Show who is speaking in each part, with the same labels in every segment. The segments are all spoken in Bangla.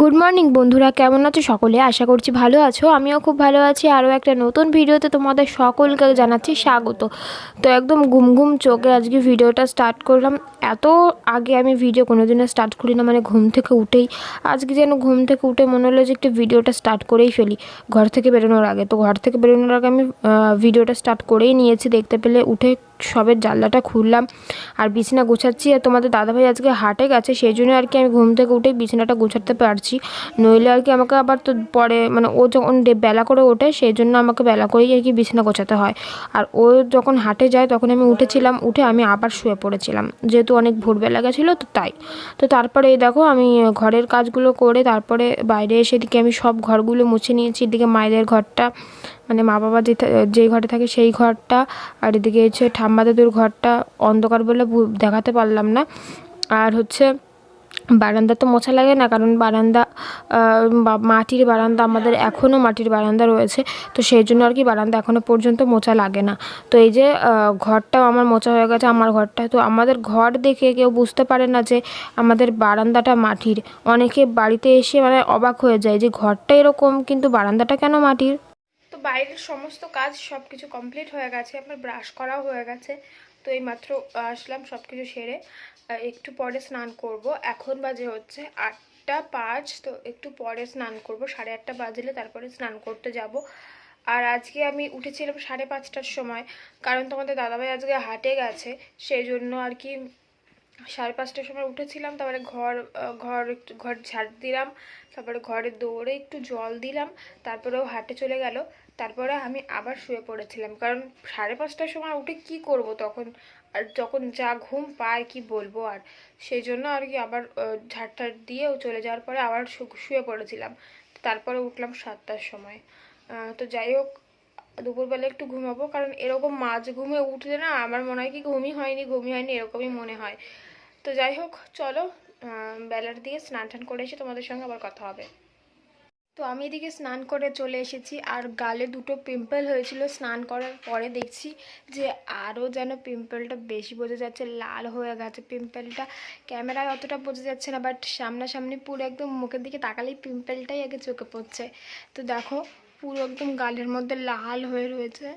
Speaker 1: গুড মর্নিং বন্ধুরা। কেমন আছো সকলে? আশা করছি ভালো আছো। আমিও খুব ভালো আছি। আরও একটা নতুন ভিডিওতে তোমাদের সকলকে জানাচ্ছি স্বাগত। তো একদম ঘুম ঘুম চোখে আজকে ভিডিওটা স্টার্ট করলাম। এত আগে আমি ভিডিও কোনো কোনোদিনও স্টার্ট করি না মানে ঘুম থেকে উঠেই। আজকে যেন ঘুম থেকে উঠে মনে হলো যে একটু ভিডিওটা স্টার্ট করেই ফেলি। ঘর থেকে বেরোনোর আগে। তো ঘর থেকে বেরোনোর আগে আমি ভিডিওটা স্টার্ট করেই নিয়েছি। দেখতে পেলে উঠে সবের জানলাটা খুললাম আর বিছানা গোছাচ্ছি আর তোমাদের দাদাভাই আজকে হাটে গেছে সেই জন্য আর কি আমি ঘুম থেকে উঠেই বিছানাটা গোছাতে পারছি। নইলে আর কি আমাকে আবার তো পরে মানে ও যখন বেলা করে ওঠে সেই জন্য আমাকে বেলা করেই আর কি বিছানা গোছাতে হয়। আর ও যখন হাটে যায়, তখন আমি উঠেছিলাম, উঠে আমি আবার শুয়ে পড়েছিলাম। যেহেতু অনেক ভোরবেলা গেছিল, তো তাই। তো তারপরে এই দেখো, আমি ঘরের কাজগুলো করে তারপরে বাইরে এসে এদিকে আমি সব ঘরগুলো মুছে নিয়েছি, এদিকে মায়েদের ঘরটা। মানে মা বাবা যে যে ঘরে থাকে সেই ঘরটা আর এদিকে হচ্ছে ঠাম্মা দাদুর ঘরটা অন্ধকার বলে দেখাতে পারলাম না। আর হচ্ছে বারান্দা তো মোছা লাগে না, কারণ বারান্দা মাটির বারান্দা আমাদের এখনও মাটির বারান্দা রয়েছে, তো সেই জন্য আর কি বারান্দা এখনও পর্যন্ত মোছা লাগে না। তো এই যে ঘরটাও আমার মোছা হয়ে গেছে, আমার ঘরটা, তো আমাদের ঘর দেখে কেউ বুঝতে পারে না যে আমাদের বারান্দাটা মাটির। অনেকে বাড়িতে এসে মানে অবাক হয়ে যায় যে ঘরটা এরকম, কিন্তু বারান্দাটা কেন মাটির? বাইরের সমস্ত কাজ সব কিছু কমপ্লিট হয়ে গেছে, আমার ব্রাশ করাও হয়ে গেছে। তো এই মাত্র আসলাম সব কিছু সেরে একটু পরে স্নান করব। এখন বাজে হচ্ছে আটটা পাঁচ, তো একটু পরে স্নান করব। সাড়ে আটটা বাজলে তারপরে স্নান করতে যাব। আর আজকে আমি উঠেছিলাম সাড়ে পাঁচটার সময়, কারণ তোমাদের দাদাভাই আজকে হাটে গেছে, সেই জন্য আর কি সাড়ে পাঁচটার সময় উঠেছিলাম, তারপরে ঘর ঘর একটু, ঘর ঝাড় দিলাম, তারপরে ঘরে দৌড়ে একটু জল দিলাম তারপরে ও হাটে চলে গেল, তারপরে আমি আবার শুয়ে পড়েছিলাম। কারণ সাড়ে পাঁচটার সময় উঠে কি করব তখন? আর যখন যা ঘুম পায় কি বলব আর? সেই জন্য আর কি আবার ঝাড় টাড় দিয়ে ও চলে যাওয়ার পরে আবার শুয়ে পড়েছিলাম। তারপরে উঠলাম সাতটার সময়। তো যাই হোক দুপুরবেলা একটু ঘুমাবো, কারণ এরকম মাঝ ঘুমে উঠলে না আমার মনে হয় কি ঘুমই হয়নি ঘুমই হয়নি, এরকমই মনে হয়। তো যাই হোক, চলো বেলার দিয়ে স্নান টান করে এসে তোমাদের সঙ্গে আবার কথা হবে। তো আমি এদিকে স্নান করে চলে এসেছি, আর গালে দুটো পিম্পল হয়েছিল স্নান করার পরে দেখছি যে আরও যেন পিম্পলটা বেশি বোঝা যাচ্ছে, লাল হয়ে গেছে পিম্পলটা ক্যামেরায় অতটা বোঝা যাচ্ছে না বাট সামনাসামনি পুরো একদম মুখের দিকে তাকালেই পিম্পলটাই আগে চোখে পড়ছে। তো দেখো পুরো একদম গালের মধ্যে লাল হয়ে রয়েছে।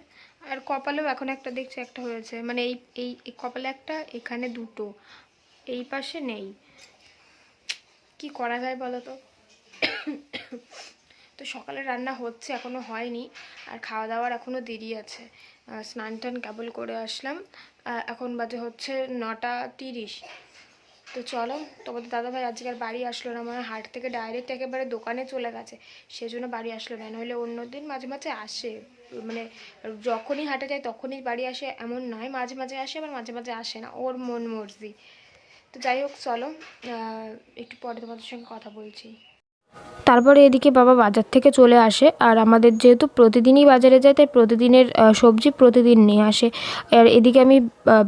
Speaker 1: আর কপালেও এখন একটা দেখছি একটা হয়েছে। মানে এই এই কপালে একটা, এখানে দুটো। এই পাশে নেই। কি করা যায় বলো তো তো সকালে রান্না হচ্ছে এখনও হয়নি। আর খাওয়া দাওয়ার এখনও দেরি আছে। স্নান টান কেবল করে আসলাম। এখন বাজে হচ্ছে নটা তিরিশ। তো চলো, তোমাদের দাদাভাই আজকে আর বাড়ি আসলো না মানে হাট থেকে ডাইরেক্ট একেবারে দোকানে চলে গেছে। সেই জন্য বাড়ি আসলো না নইলে অন্য দিন মাঝে মাঝে আসে। মানে যখনই হাটে যায় তখনই বাড়ি আসে, এমন নয় মাঝে মাঝে আসে, আবার মাঝে মাঝে আসে না, ওর মন মর্জি। তো যাই হোক, চলো একটু পরে তোমাদের সঙ্গে কথা বলছি। তারপরে এদিকে বাবা বাজার থেকে চলে আসে, আর আমাদের যেহেতু প্রতিদিনই বাজারে যায়, তাই প্রতিদিনের সবজি প্রতিদিন নিয়ে আসে। আর এদিকে আমি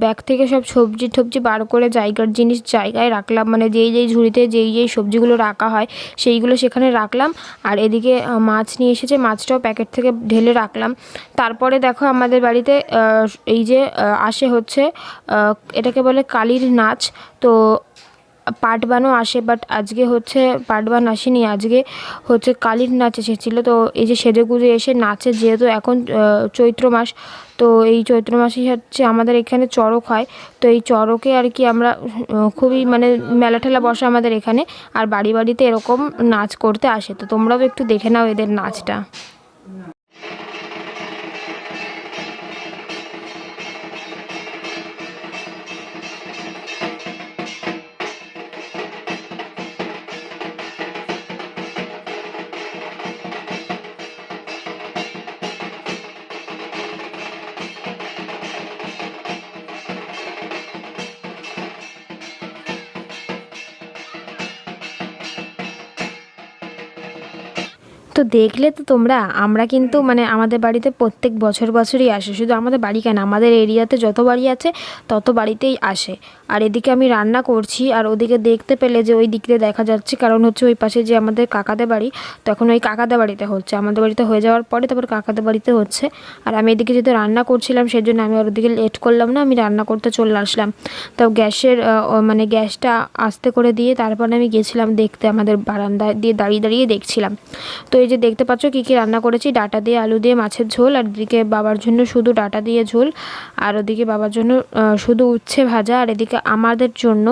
Speaker 1: ব্যাগ থেকে সব সবজি টবজি বার করে জায়গার জিনিস জায়গায় রাখলাম মানে যেই যেই ঝুড়িতে যেই যেই সবজিগুলো রাখা হয়, সেইগুলো সেখানে রাখলাম। আর এদিকে মাছ নিয়ে এসেছে, মাছটাও প্যাকেট থেকে ঢেলে রাখলাম। তারপরে দেখো আমাদের বাড়িতে এই যে আসে হচ্ছে এটাকে বলে কালির নাচ। তো পাটবানও আসে বাট আজকে হচ্ছে পাটবান আসেনি, আজকে হচ্ছে কালীর নাচ এসেছিল। তো এই যে সেজেগুজে এসে নাচে যেহেতু এখন চৈত্র মাস, তো এই চৈত্র মাসে হচ্ছে আমাদের এখানে চড়ক হয়। তো এই চড়কে আর কি আমরা খুবই মানে মেলা ঠেলা বসে আমাদের এখানে, আর বাড়ি বাড়িতে এরকম নাচ করতে আসে। তো তোমরাও একটু দেখে নাও এদের নাচটা। তো দেখলে তো তোমরা আমরা কিন্তু মানে আমাদের বাড়িতে প্রত্যেক বছর বছরই আসে। শুধু আমাদের বাড়ি কেন? আমাদের এরিয়াতে যত বাড়ি আছে তত বাড়িতেই আসে। আর এদিকে আমি রান্না করছি আর ওদিকে দেখতে পেলে যে ওই দিক দিয়ে দেখা যাচ্ছে কারণ হচ্ছে ওই পাশে যে আমাদের কাকাদের বাড়ি তখন ওই কাকাদের বাড়িতে হচ্ছে। আমাদের বাড়িতে হয়ে যাওয়ার পরে তারপর কাকাদের বাড়িতে হচ্ছে। আর আমি এদিকে যেহেতু রান্না করছিলাম সেই জন্য আমি আর ওদিকে লেট করলাম না আমি রান্না করতে চলে আসলাম। তো গ্যাসের মানে গ্যাসটা আস্তে করে দিয়ে তারপরে আমি গেছিলাম দেখতে আমাদের বারান্দায় দিয়ে দাঁড়িয়ে দাঁড়িয়ে দেখছিলাম। তো এই যে দেখতে পাচ্ছ কী কী রান্না করেছি, ডাটা দিয়ে আলু দিয়ে মাছের ঝোল, আর এদিকে বাবার জন্য শুধু ডাটা দিয়ে ঝোল, আর ওদিকে বাবার জন্য শুধু উচ্ছে ভাজা, আর এদিকে আমাদের জন্য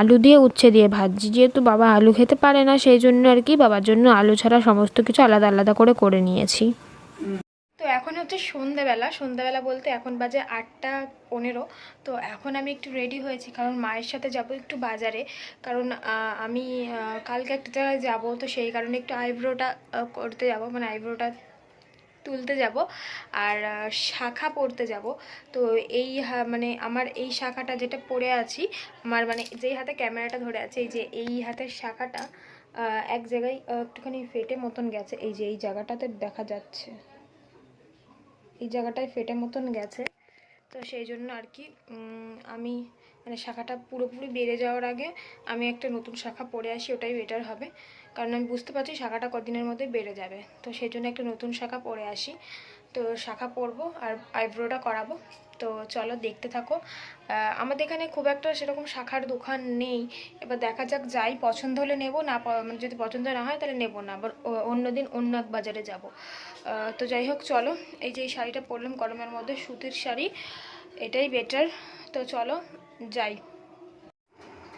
Speaker 1: আলু দিয়ে উচ্ছে দিয়ে ভাজি যেহেতু বাবা আলু খেতে পারে না, সেই জন্য আর কি বাবার জন্য আলু ছাড়া সমস্ত কিছু আলাদা আলাদা করে করে নিয়েছি। এখন হচ্ছে সন্ধেবেলা সন্ধেবেলা বলতে এখন বাজে আটটা পনেরো, তো এখন আমি একটু রেডি হয়েছি কারণ মায়ের সাথে যাব একটু বাজারে। কারণ আমি কালকে একটা জায়গায় যাব, তো সেই কারণে একটু আইব্রোটা করতে যাব মানে আইব্রোটা তুলতে যাব আর শাখা পরতে যাব। তো এই মানে আমার এই শাখাটা যেটা পরে আছি, আমার মানে যেই হাতে ক্যামেরাটা ধরে আছে, এই যে এই হাতের শাখাটা এক জায়গায় একটুখানি ফেটে মতন গেছে, এই যে এই জায়গাটাতে দেখা যাচ্ছে। এই জায়গাটায় ফেটে মতন গেছে। তো সেই জন্য আর কি আমি মানে শাখাটা পুরোপুরি বেড়ে যাওয়ার আগে আমি একটা নতুন শাখা পরে আসি, ওটাই বেটার হবে। কারণ আমি বুঝতে পারছি শাখাটা কদিনের মধ্যে বেড়ে যাবে। তো সেই জন্য একটা নতুন শাখা পরে আসি। তো শাখা পরবো আর আইব্রোটা করাবো। তো চলো দেখতে থাকো। আমাদের এখানে খুব একটা সেরকম শাখার দোকান নেই। এবার দেখা যাক যাই, পছন্দ হলে নেব, না মানে যদি পছন্দ না হয় তাহলে নেব না। আবার অ- অন্য দিন অন্য এক বাজারে যাব। তো যাই হোক, চলো। এই যে এই শাড়িটা পরলাম গরমের মধ্যে, সুতির শাড়ি, এটাই বেটার তো চলো, যাই।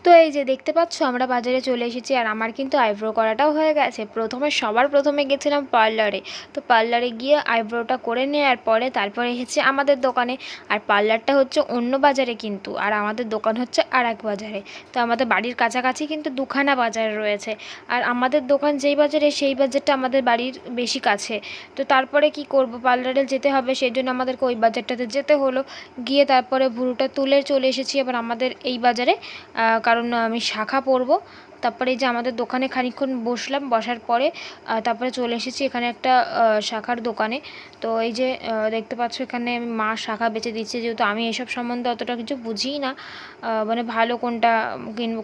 Speaker 1: তো এই যে দেখতে পাচ্ছ, আমরা বাজারে চলে এসেছি আর আমার কিন্তু আইব্রো করাটাও হয়ে গেছে। প্রথমে, সবার প্রথমে গেছিলাম পার্লারে। তো পার্লারে গিয়ে আইব্রোটা করে নেওয়ার পরে তারপরে এসেছে আমাদের দোকানে। আর পার্লারটা হচ্ছে অন্য বাজারে কিন্তু, আর আমাদের দোকান হচ্ছে আর এক বাজারে। তো আমাদের বাড়ির কাছাকাছি কিন্তু দুখানা বাজার রয়েছে। আর আমাদের দোকান যেই বাজারে, সেই বাজারটা আমাদের বাড়ির বেশি কাছে। তো তারপরে কি করব, পার্লারে যেতে হবে, সেই জন্য আমাদেরকে ওই বাজারটাতে যেতে হলো। গিয়ে তারপরে ভুরুটা তুলে চলে এসেছি আবার আমাদের এই বাজারে কারণ আমি শাখা পরবো। তারপরে যে আমাদের দোকানে খানিকক্ষণ বসলাম, বসার পরে তারপরে চলে এসেছি এখানে একটা শাখার দোকানে। তো এই যে দেখতে পাচ্ছ এখানে মা শাখা বেচে দিচ্ছে। যেহেতু আমি এসব সম্বন্ধে অতটা কিছু বুঝিই না মানে ভালো কোনটা কিনবো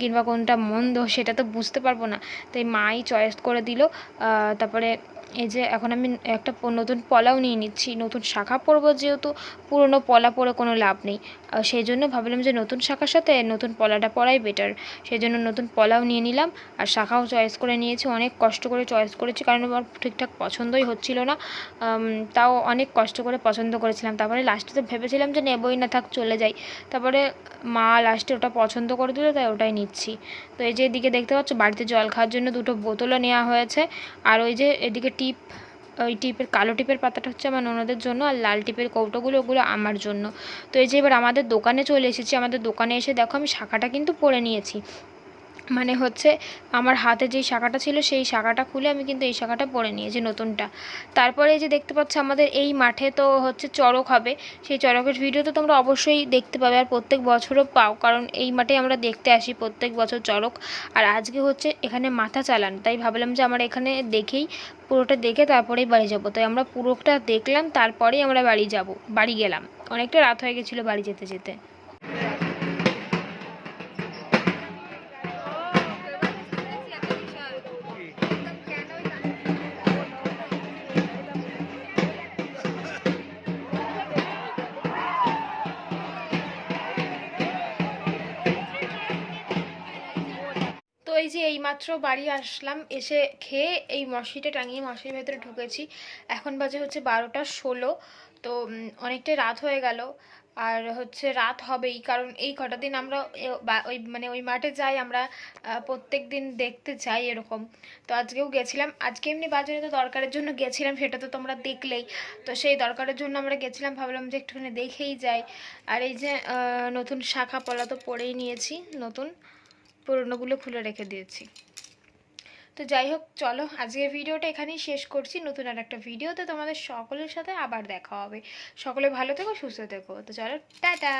Speaker 1: কিংবা কোনটা মন্দ সেটা তো বুঝতে পারব না। তাই মাই চয়েস করে দিল তারপরে এই যে এখন আমি একটা নতুন পলাও নিয়ে নিচ্ছি, নতুন শাখা পরবো যেহেতু, পুরনো পলা পরে কোনো লাভ নেই। সেই জন্য ভাবলাম যে নতুন শাখার সাথে নতুন পলাটা পরাই বেটার সেই জন্য নতুন পলাও নিয়ে নিলাম আর শাখাও চয়েস করে নিয়েছি। অনেক কষ্ট করে চয়েস করেছি কারণ আমার ঠিকঠাক পছন্দই হচ্ছিল না। তাও অনেক কষ্ট করে পছন্দ করেছিলাম। তারপরে লাস্টে তো ভেবেছিলাম যে নেবই না থাক, চলে যাই। তারপরে মা লাস্টে ওটা পছন্দ করে দিল, তাই ওটাই নিচ্ছি। তো এই যে এদিকে দেখতে পাচ্ছ, বাড়িতে জল খাওয়ার জন্য দুটো বোতলও নেওয়া হয়েছে। আর ওই যে এদিকে টিপ, ওই টিপের, কালো টিপের পাতাটা হচ্ছে আমার ননদের জন্য আর লাল টিপের কৌটোগুলো ওগুলো আমার জন্য। তো এই যে এবার আমাদের দোকানে চলে এসেছি, আমাদের দোকানে এসে দেখো আমি শাখাটা কিন্তু পরে নিয়েছি। মানে হচ্ছে আমার হাতে যেই শাখাটা ছিল, সেই শাখাটা খুলে আমি কিন্তু এই শাখাটা পরে নিয়েছি নতুনটা। তারপরে যে দেখতে পাচ্ছ আমাদের এই মাঠে তো হচ্ছে চড়ক হবে। সেই চড়কের ভিডিও তো তোমরা অবশ্যই দেখতে পাবে আর প্রত্যেক বছরও পাও, কারণ এই মাঠে আমরা দেখতে আসি প্রত্যেক বছর চড়ক। আর আজকে হচ্ছে এখানে মাথা চালান, তাই ভাবলাম যে আমরা এখানে দেখেই পুরোটা দেখে তারপরেই বাড়ি যাব। তাই আমরা পুরোটা দেখলাম, তারপরেই আমরা বাড়ি যাব, বাড়ি গেলাম। অনেকটা রাত হয়ে গেছিল বাড়ি যেতে যেতে। এইমাত্র বাড়ি আসলাম, এসে খেয়ে এই মশিটা টাঙিয়ে মশির ভেতরে ঢুকেছি। এখন বাজে হচ্ছে বারোটা ষোলো, তো অনেকটাই রাত হয়ে গেল। আর হচ্ছে রাত হবেই, কারণ এই কটা দিন আমরা ওই মানে ওই মাঠে যাই, আমরা প্রত্যেক দিন দেখতে যাই এরকম। তো আজকেও গেছিলাম, আজকে এমনি বাজারে তো দরকারের জন্য গেছিলাম, সেটা তো তোমরা দেখলেই। তো সেই দরকারের জন্য আমরা গেছিলাম, ভাবলাম যে একটুখানি দেখেই যাই। আর এই যে নতুন শাখা পলা তো পরেই নিয়েছি, নতুন। পুরোনোগুলো খুলে রেখে দিয়েছি। তো যাই হোক, চলো আজকের ভিডিওটা এখানেই শেষ করছি। নতুন আর একটা ভিডিওতে তোমাদের সকলের সাথে আবার দেখা হবে। সকলে ভালো থেকো, সুস্থ থেকো। তো চলো, টাটা!